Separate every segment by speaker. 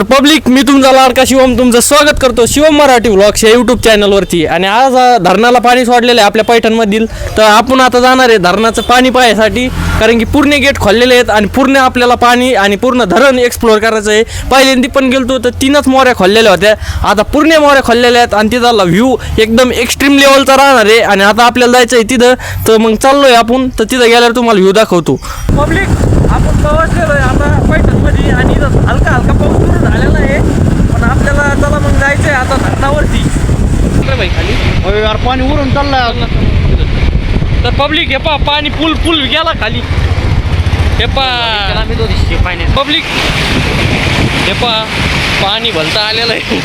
Speaker 1: तर पब्लिक मी तुमचा लाडका शिवम तुमचं स्वागत करतो शिवम मराठी व्लॉग्स या यूट्यूब चॅनलवरती आणि आज धरणाला पाणी सोडलेलं आहे आपल्या पैठणमधील. तर आपण आता जाणार आहे धरणाचं पाणी पाहायसाठी. कारण की पूर्ण गेट खोललेले आहेत आणि पूर्ण आपल्याला पाणी आणि पूर्ण धरण एक्सप्लोअर करायचं आहे. पहिल्यांदी पण गेलतो तर तीनच मोऱ्या खोललेल्या होत्या. आता पूर्ण मोऱ्या खोललेल्या आहेत आणि तिथला व्ह्यू एकदम एक्स्ट्रीम लेवलचा राहणार आहे. आणि आता आपल्याला जायचं आहे तिथं. तर मग चाललोय आपण. तर तिथं गेल्यावर तुम्हाला व्ह्यू दाखवतो. पब्लिक आपण आता पैठणमध्ये आणि इथं हलका हलका पाऊस सुरू झालेला आहे पण आपल्याला चला मग जायचं आहे आता धरणावरती बाई खाली
Speaker 2: अरे यार चाललाय
Speaker 1: तर पब्लिक हे पा पाणी पूल पूल गेला खाली. हे पा पब्लिक हे पा पाणी भलता आलेलं आहे.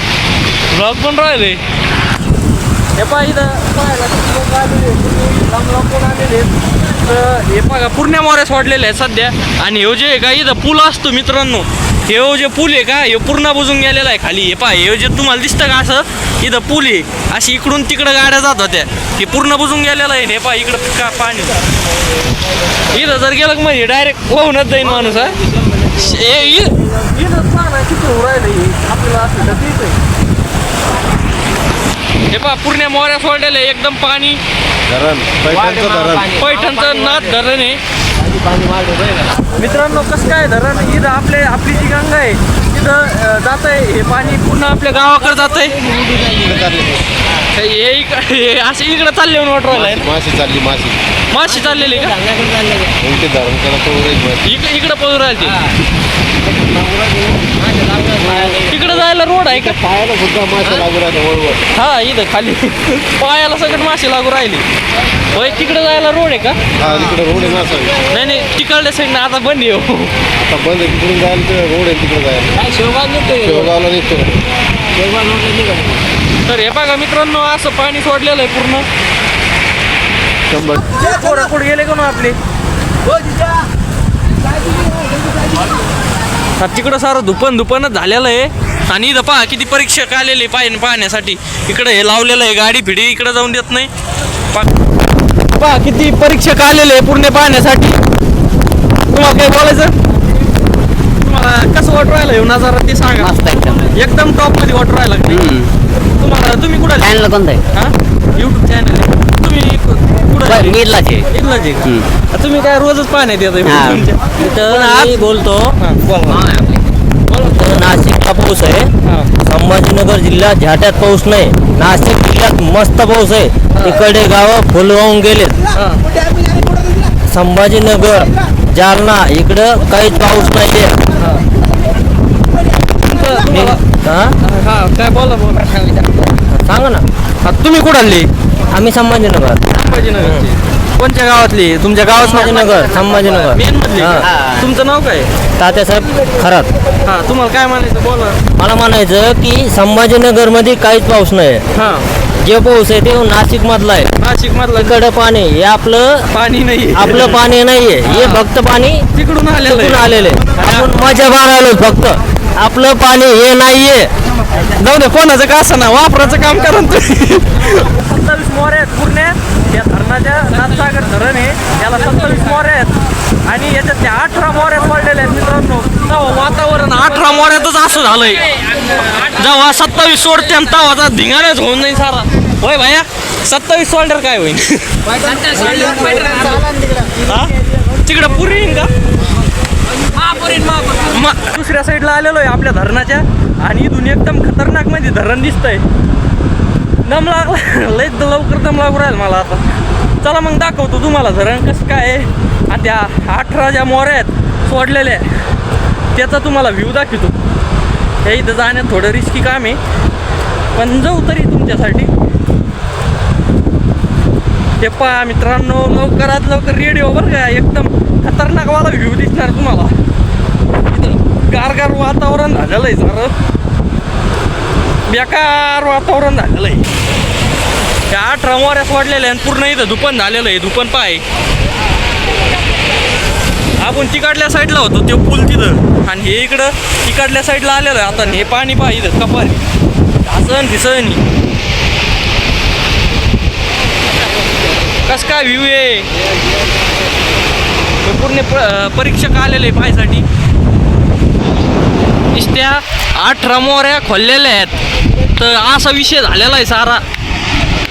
Speaker 1: ब्लॉक पण राहिले. हे पा इथं. आलेले आलेले आहेत. तर हे बघा पूर्ण मोऱ्या सोडलेले आहेत सध्या. आणि हे जे का इथं पूल असतो मित्रांनो. हे जे पूल आहे का हे पूर्ण बुजून गेलेला आहे खाली हे पहा हे जे तुम्हाला दिसतं का असं इथं पूल आहे अशी इकडून तिकडं गाड्या जात होत्या हे पूर्ण बुजून गेलेलं आहे हे पहा इकडं का पाणी इथं जर गेलं का म्हणजे डायरेक्ट वाहूनच जाईन माणूस हा हे पहा हे. हे पूर्ण मोऱ्या सोडलेलं आहे एकदम पाणी
Speaker 2: धरण पैठणचं धरण
Speaker 1: पैठणचं नाथ धरण आहे मित्रांनो कसं काय धरण? इथं आपले आपली जी गंगा आहे तिथं जात आहे हे पाणी. पूर्ण आपल्या गावाकडे जात आहे हे इक- हे असे इकडे चालले म्हणून वाटू राहिलं आहे
Speaker 2: माशी चालली माशी.
Speaker 1: माशी चाललेली का?
Speaker 2: मग ते धरण त्याला तो उरायचं.
Speaker 1: इकडे इकडे पळून राहिले तिकडे जायला रोड आहे का?
Speaker 2: पायाला सुद्धा मासे लागू राहिले वळवळ
Speaker 1: हा इथं खाली. पायाला सगळं मासे लागू राहिली. होय तिकडे जायला रोड आहे का?
Speaker 2: हा तिकडे रोड आहे ना असं.
Speaker 1: नाही नाही तिकडल्या साईडनं आता बंद आहे हो.
Speaker 2: आता बंद आहे तिकडून जायला ते रोड आहे तिकडे जायला. शेवगावला निघतो
Speaker 1: तर हे बघा मित्रांनो असं पाणी सोडलेलं आहे पूर्ण.
Speaker 2: शंभर.
Speaker 1: गेले का ना आपले? हा, तिकडं सारं धुपन धुपनच झालेलं आहे. आणि इथं पहा किती परीक्षक आलेले पाहिजे पाहण्यासाठी. इकडं हे लावलेलं आहे गाडी फिडी इकडं जाऊन देत नाही. पहा पहा, किती परीक्षक आलेले आहे पूर्ण पाहण्यासाठी. तुम्हाला काय बोलायचं? तुम्हाला कसं वाटू राहिलं येऊ नजारा ते सांगा.
Speaker 3: एकदम.
Speaker 1: एकदम टॉपमध्ये वाटू राहिला? तुम्हाला तुम्ही कुठं आले?
Speaker 3: चॅनल कोणतं आहे?
Speaker 1: हा? युट्यूब चॅनल आहे. तुम्ही कुठं
Speaker 3: बरं,
Speaker 1: आले?
Speaker 3: नीरलाच आहे
Speaker 1: इथलंच आहे का? तुम्ही काय रोजच पाहण्यात येत
Speaker 3: हा. तर मी बोलतो.
Speaker 1: बोला
Speaker 3: तर नाशिकला पाऊस आहे. संभाजीनगर जिल्ह्यात झाट्यात पाऊस नाही. नाशिक जिल्ह्यात मस्त पाऊस आहे. तिकडे गावं फुल वाहून गेलेत. संभाजीनगर जालना इकडं काहीच पाऊस नाहीये. मी- हा?
Speaker 1: हा काय बोला बोला
Speaker 3: सांगा ना.
Speaker 1: हा, तुम्ही कुठं आले?
Speaker 3: आम्ही संभाजीनगर.
Speaker 1: संभाजीनगरचे. कोणत्या गावातले? तुमच्या गावात
Speaker 3: संभाजीनगर संभाजीनगर.
Speaker 1: मेन मधले?
Speaker 3: हा.
Speaker 1: का? तुमचं नाव काय?
Speaker 3: तात्यासाहेब खरात.
Speaker 1: हा तुम्हाला काय म्हणायचं? बोला.
Speaker 3: मला म्हणायचं की संभाजीनगरमध्ये काहीच पाऊस नाही.
Speaker 1: हा.
Speaker 3: जे पाऊस आहे ते नाशिक मधला आहे.
Speaker 1: नाशिक मधलं
Speaker 3: इकडं पाणी हे आपलं
Speaker 1: पाणी नाही
Speaker 3: आपलं पाणी नाहीये हे फक्त पाणी
Speaker 1: तिकडून आलेलं
Speaker 3: तिकडून
Speaker 1: आहे.
Speaker 3: आलेले आपण मजा मारायलो फक्त. आपलं पाणी हे नाहीये.
Speaker 1: जाऊ दे कोणाचं का असं ना वापराचं काम करा ना तुम्ही. सत्तावीस मोरे आहेत पूर्ण. या धरणाच्या नाथसागर धरण आहे. याला सत्तावीस मोरे आहेत. आणि याच्यात त्या अठरा मोऱ्या पडलेल्या आहेत मित्रांनो. तेव्हा वातावरण अठरा मोऱ्यातच असं झालंय. जेव्हा सत्तावीस सोडते आणि तेव्हा धिंगाणच होऊन नाही सारा. होय भाया सत्तावीस सोल्डर काय होईल? तिकडं पुरी येईन का? म- दुसऱ्या साईडला आलेलो आहे आपल्या धरणाच्या. आणि इथून एकदम खतरनाक म्हणजे धरण दिसतंय. दम लागला. लय लवकर दम लागू राहील मला आता. चला मग दाखवतो तुम्हाला धरण कसं काय आहे. आणि त्या अठरा ज्या मोऱ्या आहेत सोडलेल्या त्याचा तुम्हाला व्ह्यू दाखवतो. हे इथं जाण्यात थोडं रिस्की काम आहे. पण जाऊ तरी तुमच्यासाठी. ते पहा मित्रांनो लवकरात लवकर रेडिओ बरं का एकदम खतरनाकवाला व्ह्यू दिसणार तुम्हाला. गारगार वातावरण झालेलं आहे सारं बेकार वातावरण झालेलं आहे. त्या अठरा मोऱ्या सोडलेल्या आणि पूर्ण इथं दुपन झालेलं आहे. दुपन पाय. आपण तिकडल्या साईडला होतो ते पूल तिथं. आणि हे इकडं तिकडल्या साईडला आलेलं आहे. आता हे पाणी पाय इथं कपारी. असं दिसन कस काय व्ह्यू आहे? हे पूर्ण परीक्षक आलेले पाहायसाठी. नुसत्या अठरा मोऱ्या खोललेल्या आहेत. तर असा विषय झालेला आहे सारा.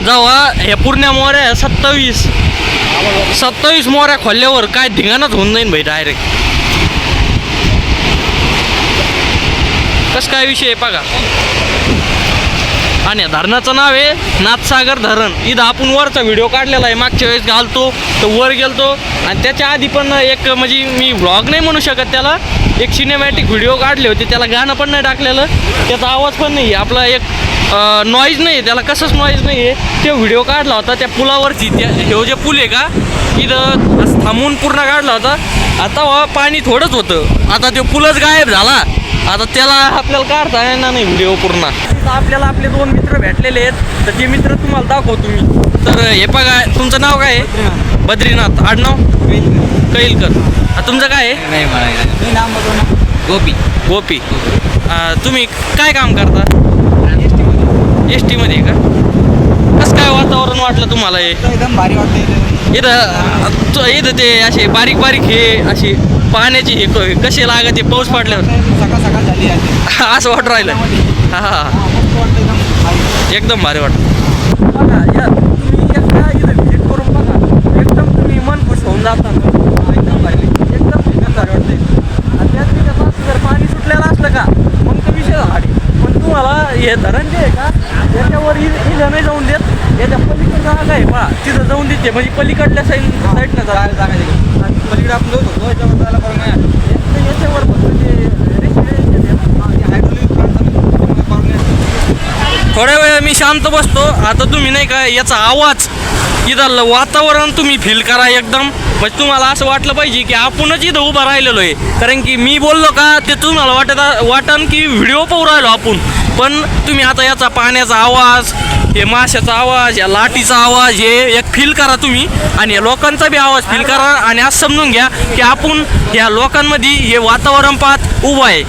Speaker 1: जेव्हा ह्या पूर्ण मोऱ्या सत्तावीस. सत्तावीस मोऱ्या खोलल्यावर काय धिंगाणच होऊन जाईन भाई डायरेक्ट कस काय विषय आहे बघा. आणि धरणाचं नाव आहे नाथसागर धरण. इथं आपण वरचा व्हिडिओ काढलेला आहे. मागच्या वेळेस घालतो तर वर गेलतो. आणि त्याच्या आधी पण एक म्हणजे मी व्लॉग नाही म्हणू शकत त्याला. एक सिनेमॅटिक व्हिडिओ काढले होते. त्याला गाणं पण नाही टाकलेलं. त्याचा आवाज पण नाही आहे आपला एक नॉईज नाही आहे त्याला कसंच नॉईज नाही आहे ते व्हिडिओ काढला होता. त्या पुलावरची त्या हे जे पूल आहे का? इथं असं थांबून पूर्ण काढला होता. आता वा पाणी थोडंच होतं. आता ते पुलच गायब झाला. आता त्याला आपल्याला काढता येणार नाही व्हिडिओ पूर्ण. आता आपल्याला आपले दोन मित्र भेटलेले आहेत. तर ते मित्र तुम्हाला दाखवतो मी. तर हे बघा तुमचं नाव काय आहे? बद्रीनाथ. आडनाव? कैलकर. तुमचं काय आहे?
Speaker 4: नाही म्हणायला गोपी.
Speaker 1: गोपी. आ, तुम्ही काय काम करता? एस टीमध्ये का? कसं काय वातावरण वाटलं तुम्हाला हे?
Speaker 4: एकदम भारी वाटते
Speaker 1: इथं. त- इथं ते असे बारीक बारीक हे असे पाण्याचे हे क- कसे लागत ते पाऊस पडल्यावर?
Speaker 4: सकाळ सकाळ झाली आहे.
Speaker 1: असं वाटू राहिलं. हा. हा
Speaker 4: मस्त वाटतं एकदम भारी.
Speaker 1: एकदम भारी वाटतं बघा या तुम्ही एकदा इथं व्हिजिट करून बघा एकदम तुम्ही मन खुश होऊन जाता एकदम भारी एकदम एकदम भारी वाटते आणि त्यात मी कसं असं जर पाणी सुटलेलं असलं का मग तो विषय झाडी पण तुम्हाला हे धरण जे आहे का याच्यावर इ- इथं नाही जाऊन देत. याच्या पलीकडे जागा आहे पहा तिथं जाऊन देते. म्हणजे पलीकडल्या साईड साईडनं
Speaker 4: जागा.
Speaker 1: जागा.
Speaker 4: आणि पलीकडे आपण जाऊ शकतो. याच्यावर जायला करून नाही.
Speaker 1: याच्यावर फक्त ते. थोड्या वेळ मी शांत बसतो. आता तुम्ही नाही का याचा आवाज इथं वातावरण तुम्ही फील करा एकदम. म्हणजे तुम्हाला असं वाटलं पाहिजे की आपणच इथं उभं राहिलेलो आहे. कारण की मी बोललो का ते तुम्हाला वाटत वाटन की व्हिडिओ पाहू राहिलो आपण. पण तुम्ही आता याचा पाण्याचा आवाज हे माशाचा आवाज या लाटीचा आवाज हे एक फील करा तुम्ही. आणि या लोकांचा बी आवाज फील करा आणि असं समजून घ्या की आपण या लोकांमध्ये हे वातावरण पाहत उभं आहे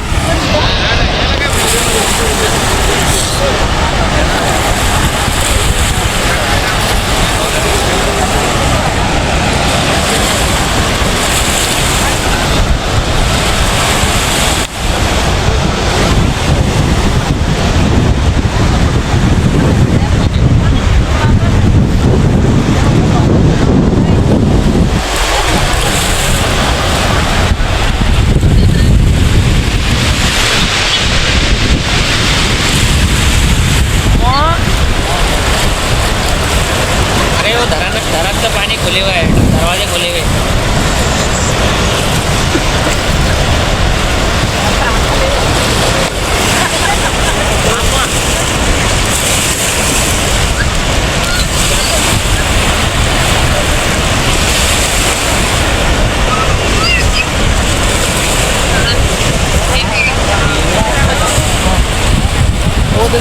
Speaker 5: अरे वो धरण धरण का पानी खुले हुए है दरवाजे खुले हुए हैं।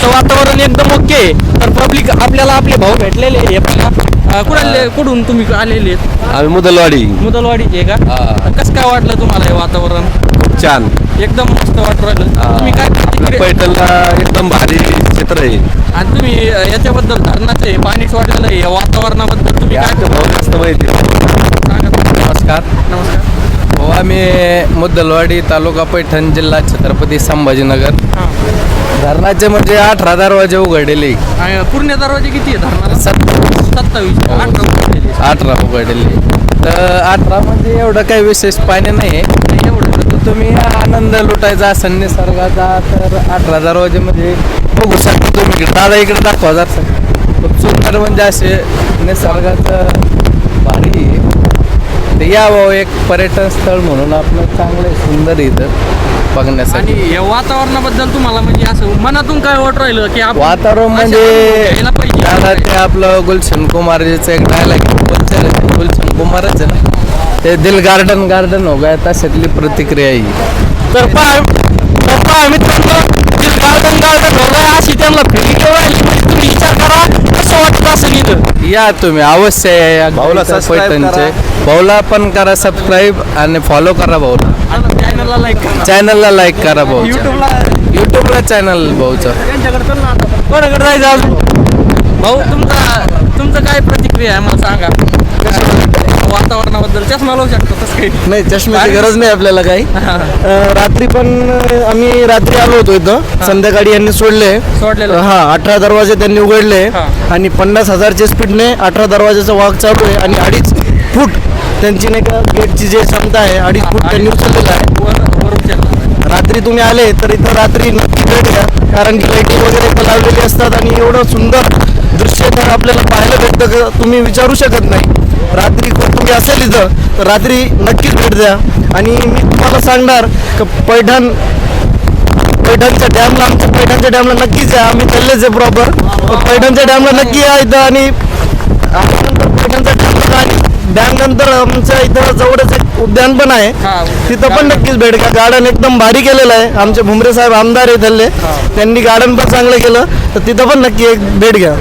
Speaker 1: तर वातावरण आहे. तर पब्लिक आपल्याला आपले भाऊ भेटलेले. हे बघा. कुणाले कुठून तुम्ही आलेले आहेत?
Speaker 2: आम्ही मुदलवाडी.
Speaker 1: मुदलवाडीचे का?
Speaker 2: हा.
Speaker 1: कसं काय वाटलं तुम्हाला हे वातावरण?
Speaker 2: छान.
Speaker 1: एकदम मस्त वाटू राहिलं. तुम्ही काय
Speaker 2: आपल्या पैठणला एकदम भारी क्षेत्र आहे.
Speaker 1: आणि तुम्ही याच्याबद्दल धरणाचं आहे पाणी सोडलेलं आहे या वातावरणाबद्दल तुम्ही काय
Speaker 2: आमच्या भाऊ मस्त माहिती
Speaker 1: सांगा.
Speaker 6: नमस्कार.
Speaker 1: नमस्कार.
Speaker 6: हो आम्ही मुद्दलवाडी तालुका पैठण जिल्हा छत्रपती संभाजीनगर.
Speaker 1: हां.
Speaker 6: धरणाचे म्हणजे अठरा दरवाजे उघडलेले.
Speaker 1: आणि पूर्ण दरवाजे किती आहे धरणाला
Speaker 6: सत
Speaker 1: सत्तावीस अठरा उघडलेले.
Speaker 6: अठरा उघडलेले. तर अठरा म्हणजे एवढं काही विशेष पाणी नाही आहे
Speaker 1: एवढं
Speaker 6: तर तुम्ही आनंद लुटायचा असेल निसर्गाचा तर अठरा दरवाजे म्हणजे बघू शकता तुम्ही दादा इकडे दाखवा जर. खूप सुंदर म्हणजे असे निसर्गाचं भारी आहे. तर या भाऊ एक पर्यटन स्थळ म्हणून आपलं चांगलं आहे, सुंदर इथं. बघण्यासाठी.
Speaker 1: आणि या वातावरणाबद्दल तुम्हाला म्हणजे असं मनातून काय वाट राहिलं की आपण
Speaker 6: वातावरण म्हणजे
Speaker 1: घ्यायला पाहिजे.
Speaker 6: त्याला ते आपलं गुलशन कुमारचं एक डायलॉग बोलचं गुलशन कुमारच आहे ना. ते दिल गार्डन गार्डन हो गया तशातली प्रतिक्रिया ही.
Speaker 1: तर पहा तर पहा मित्रांनो गार्डन गार्डन होणार अशी त्यांना फिलिंग राहिली म्हणजे तुम्ही विचार करा. कसं वाटत असेल इथं
Speaker 6: या तुम्ही अवश्य या या.
Speaker 2: भाऊला subscribe
Speaker 6: पैठणचे. भाऊला पण करा सबस्क्राईब आणि फॉलो करा भाऊला.
Speaker 1: आणि चॅनलला लाईक करा.
Speaker 6: चॅनलला लाईक करा भाऊच्या
Speaker 1: युट्यूबला
Speaker 6: युट्यूबला चॅनल भाऊचं.
Speaker 1: कोणाकडे जायचं अजून? भाऊ तुमचा तुमचं काय प्रतिक्रिया आहे? मला सांगा? वातावरणाबद्दल चष्मा लावू शकतो तसं काही
Speaker 2: नाही. चष्म्याची गरज नाही आपल्याला काही. अं, रात्री पण अं, आम्ही रात्री आलो होतो इथं. संध्याकाळी यांनी सोडले.
Speaker 1: सोडलेलं.
Speaker 2: हा अठरा दरवाजे त्यांनी उघडले.
Speaker 1: हा.
Speaker 2: आणि पन्नास हजारच्या स्पीडने अठरा दरवाजाचा वाघ चालू आहे आणि अडीच फूट त्यांची नाही का गेटची जे क्षमता आहे अडीच फूट त्यांनी उचललेला आहे.
Speaker 1: वर वर उचललं.
Speaker 2: रात्री तुम्ही आले तर इथं रात्री नक्की भेट द्या कारण की लाईटिंग वगैरे पण लावलेली असतात आणि एवढं सुंदर दृश्य तर आपल्याला पाहायला भेटतं का? तुम्ही विचारू शकत नाही. रात्री तुम्ही असेल इथं तर रात्री नक्कीच भेट द्या. आणि मी तुम्हाला सांगणार का पैठण पैठणच्या डॅमला आमच्या पैठणच्या डॅमला नक्कीच या. आम्ही चाललेच आहे प्रॉपर पैठणच्या डॅमला नक्की या इथं आणि पैठणच्या डॅमला आणि डॅम नंतर आमच्या इथं जवळच एक उद्यान पण आहे. तिथं पण नक्कीच भेट का गार्डन एकदम भारी केलेलं आहे. आमचे भुमरे साहेब आमदार आहे त्यांनी गार्डन पण चांगलं केलं. तर तिथं पण नक्की एक भेट घ्या.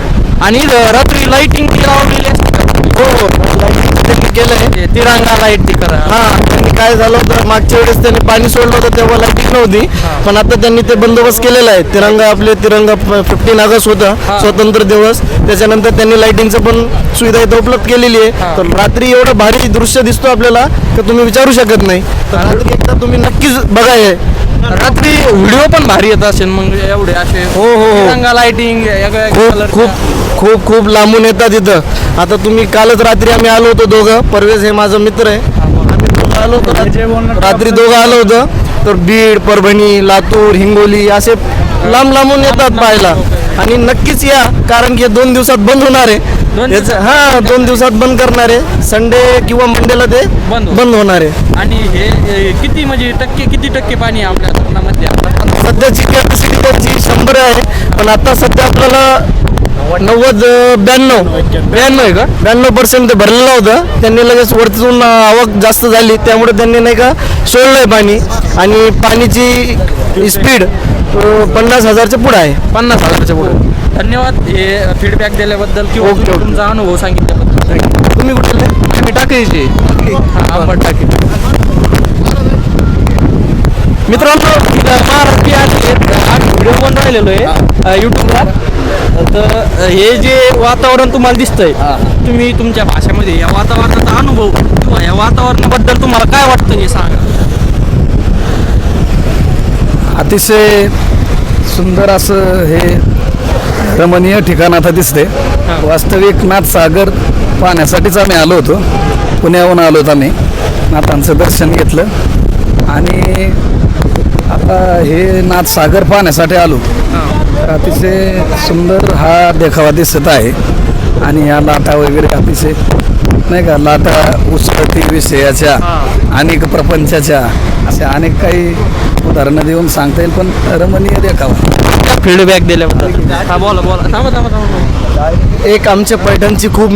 Speaker 1: आणि रात्री लाइटिंग लावलेली असते.
Speaker 2: हो हो त्यांनी केलंय.
Speaker 1: ते तिरंगा लाइट ती करा.
Speaker 2: हा त्यांनी काय झालं होतं मागच्या वेळेस त्यांनी पाणी सोडलं होतं तेव्हा लाईटिंग नव्हती. पण आता त्यांनी ते बंदोबस्त केलेला आहे. तिरंगा आपले तिरंगा फिफ्टीन ऑगस्ट होता स्वतंत्र दिवस. त्याच्यानंतर त्यांनी लाईटिंगचं पण सुविधा इथं उपलब्ध केलेली आहे. तर रात्री एवढं भारी दृश्य दिसतो आपल्याला की तुम्ही विचारू शकत नाही. तर रात्री एकदा तुम्ही नक्कीच बघा हे.
Speaker 1: रात्री व्हिडिओ पण भारी येत असेल मग एवढे असे
Speaker 2: हो, हो, हो.
Speaker 1: तिरंगा लाइटिंग
Speaker 2: खूप खूप खूप खूप लांबून येतात इथं. आता तुम्ही कालच रात्री आम्ही आलो होतो दोघं. परवेज हे माझा मित्र आहे. आम्ही दोघं आलो होतो. रात्री- दोघं आलो होतो. तर बीड परभणी लातूर हिंगोली असे लांब लांबून येतात पाहायला. आणि नक्कीच या कारण की दोन दिवसात बंद होणार
Speaker 1: दोन
Speaker 2: हा दोन दिवसात बंद करणार आहे. संडे किंवा मंडेला ते
Speaker 1: बंद होणार.
Speaker 2: बंद होणार आहे.
Speaker 1: आणि हे हे किती म्हणजे टक्के किती टक्के पाणी आहे आपल्या धरणामध्ये? आता
Speaker 2: सध्याची कॅपॅसिटी त्यांची शंभर आहे. पण आता सध्या आपल्याला नव्वद ब्याण्णव. ब्याण्णव आहे का? ब्याण्णव पर्सेंट ते भरलेलं होतं. त्यांनी लगेच वरतून आवक जास्त झाली. त्यामुळे त्यांनी नाही का सोडलंय पाणी. आणि पाणीची स्पीड पन्नास हजारच्या पुढे आहे.
Speaker 1: पन्नास हजाराच्या पुढे. धन्यवाद हे फीडबॅक दिल्याबद्दल किंवा
Speaker 2: ओके, ओके.
Speaker 1: तुमचा अनुभव सांगितल्याबद्दल.
Speaker 2: तुम्ही कुठले
Speaker 1: आम्ही टाकायचे हा आंबट टाकी मित्रांनो महाराष्ट्रीय आम्ही व्हिडिओ पण राहिलेलो आहे युट्यूबला तर अ, हे जे वातावरण तुम्हाला दिसतंय तुम्ही तुमच्या भाषेमध्ये या वातावरणाचा अनुभव किंवा या वातावरणाबद्दल तुम्हाला काय वाटतं हे सांगा.
Speaker 7: अतिशय सुंदर असं हे रमणीय ठिकाण आता दिसते वास्तविक नाथ सागर पाहण्यासाठीच आम्ही आलो होतो. पुण्याहून आलो होतो आम्ही. नाथांचं दर्शन घेतलं. आणि आता हे नाथ सागर पाहण्यासाठी आलो. अतिशय सुंदर हा देखावा दिसत आहे. आणि या लाटा वगैरे अतिशय नाही का लाटा उसळती विषयाच्या अनेक प्रपंचाच्या अशा अनेक काही उदाहरणं देऊन सांगता येईल पण रमणीय देखावा.
Speaker 1: फीडबॅक दिल्याबद्दल हा बोला बोला. थांबा थांबा थांबा
Speaker 2: एक आमच्या पैठणची खूप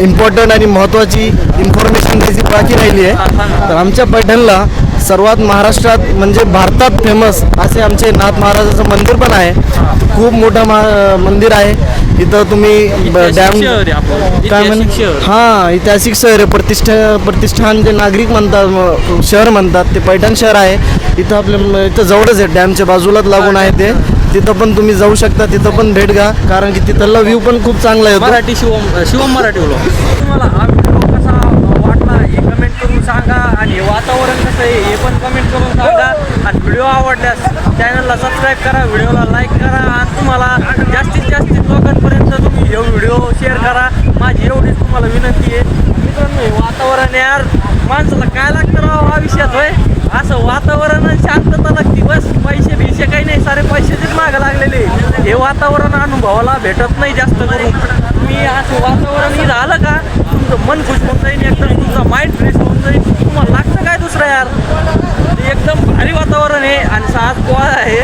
Speaker 2: इम्पॉर्टंट आणि महत्त्वाची इन्फॉर्मेशन त्याची बाकी राहिली आहे. तर आमच्या पैठणला सर्वात महाराष्ट्रात म्हणजे भारतात फेमस असे आमचे नाथ महाराजाचं मंदिर पण आहे. खूप मोठं मा मंदिर आहे. इथं तुम्ही डॅम. काय म्हण. हां ऐतिहासिक शहर आहे. प्रतिष्ठा प्रतिष्ठान जे नागरिक म्हणतात शहर म्हणतात ते पैठण शहर आहे. इथं आपल्या इथं जवळच आहे. डॅमच्या बाजूलाच लागून आहे ते. तिथं पण तुम्ही जाऊ शकता तिथं पण भेट घ्या. कारण की तिथला व्ह्यू पण खूप चांगला येतो.
Speaker 1: मराठी शिवम शिवम मराठी बोलो तुम्हाला हा व्हिडिओ कसा वाटला हे कमेंट करून सांगा आणि हे वातावरण कसं आहे हे पण कमेंट करून सांगा. आणि व्हिडिओ आवडल्यास चॅनलला सबस्क्राईब करा व्हिडिओला लाईक करा आणि तुम्हाला जास्तीत जास्त लोकांपर्यंत तुम्ही हे व्हिडिओ शेअर करा. माझी एवढीच तुम्हाला विनंती आहे. मित्रांनो हे वातावरण यार. माणसाला काय लागतं राव? विषयात होय असं वातावरण शांतता लागते. बस पैसे भिसे काही नाही. सारे पैशाचेच मागं लागलेले. हे वातावरण अनुभवाला भेटत नाही जास्त करून. तुम्ही असं वातावरण हे झालं का तुमचं मन खुश होऊन जाईल एकदम तुमचा माइंड फ्रेश होऊन जाईल तुम्हाला लागतं काय दुसरं यार? एकदम भारी वातावरण आहे आणि सात गोवा आहे.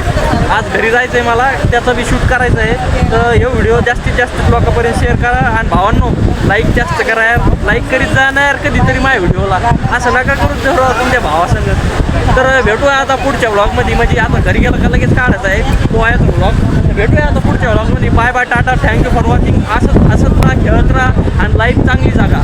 Speaker 1: आज घरी जायचं आहे मला त्याचा बी शूट करायचं आहे तर हे व्हिडिओ जास्तीत जास्त लोकांपर्यंत शेअर करा आणि भावांनो लाईक जास्त करा यार. लाईक करीत जा ना यार कधीतरी माझ्या व्हिडिओला असं नका करून जर तुमच्या भावासंग. तर भेटूया आता पुढच्या व्लॉगमध्ये म्हणजे आता घरी गेलं का लगेच काढायचा आहे. तो आहे तो ब्लॉग भेटूया आता पुढच्या व्लॉगमध्ये bye bye tata thank you for watching असंच असंच राहा खेळत राहा आणि लाईफ चांगली जागा.